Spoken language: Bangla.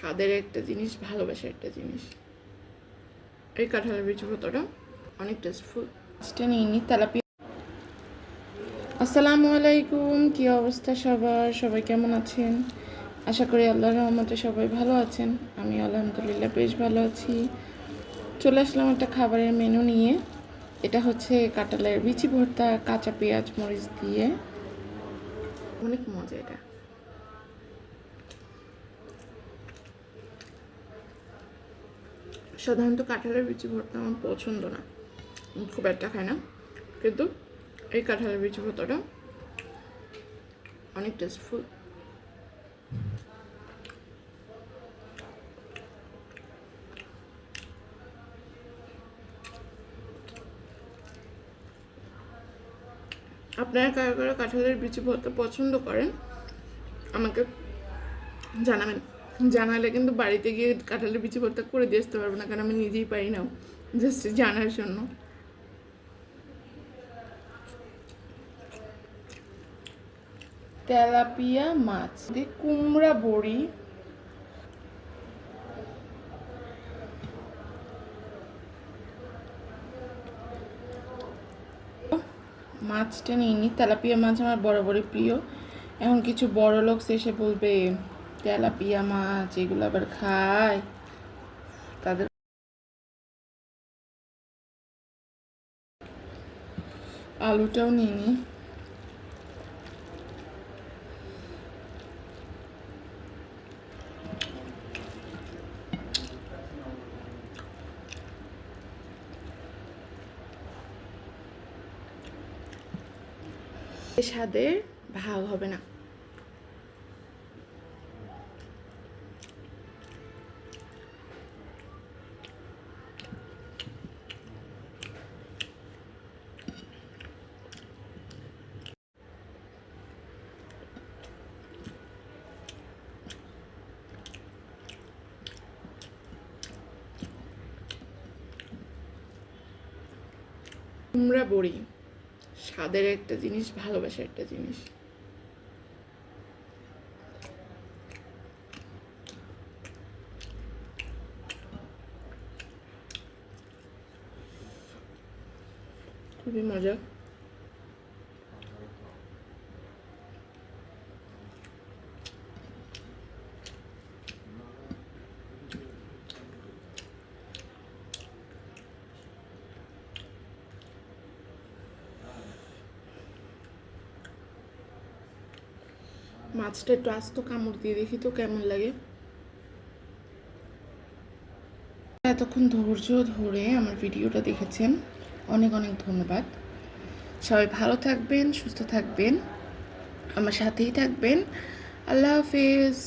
স্বাদের একটা জিনিস ভালোবাসার একটা জিনিস। এই কাঁঠালের বিচি ভর্তাটা অনেক টেস্টফুল ফার্স্টে নিয়ে নিই তেলাপিয়া। আসসালামু আলাইকুম কি অবস্থা সবার? সবাই কেমন আছেন? আশা করি আল্লাহর রহমতে সবাই ভালো আছেন। আমি আলহামদুলিল্লাহ বেশ ভালো আছি। চলে আসলাম একটা খাবারের মেনু নিয়ে। এটা হচ্ছে কাঁঠালের বিচি ভর্তা কাঁচা পেঁয়াজ মরিচ দিয়ে। অনেক মজা এটা। সাধারণত কাঁঠালের বিচি ভর্তা আমার পছন্দ না। খুব একটা খায় না। কিন্তু এই কাঁঠালের বিচি ভর্তাটা অনেক টেস্টফুল আপনারা কারা কারা কাঁঠালের বিচি ভর্তা পছন্দ করেন, আমাকে জানাবেন। জানালে কিন্তু বাড়িতে গিয়ে কাঁঠালের বিচি ভর্তা করে দিয়ে আসতে পারব না, কারণ আমি নিজেই পারি না জাস্ট জানার জন্য। তেলাপিয়া মাছ, দিয়ে কুমড়া বড়ি। মাছটা নিয়ে তেলাপিয়া মাছ আমার বরাবরই প্রিয়, এখন কিছু বড় লোক এসে বলবে তেলাপিয়া মাছ এগুলো আবার খায়। তাদের আলুটাও নিয়ে নিই স্বাদের ভাগ হবে না। কুমড়া বড়ি স্বাদের একটা জিনিস ভালোবাসার একটা জিনিস। খুবই মজা। মাছটা একটু আস্ত কামড় দিয়ে দেখি তো কেমন লাগে। এতক্ষণ ধৈর্য ধরে আমার ভিডিওটা দেখেছেন, অনেক অনেক ধন্যবাদ। সবাই ভালো থাকবেন, সুস্থ থাকবেন, আমার সাথেই থাকবেন। আল্লাহ হাফেজ।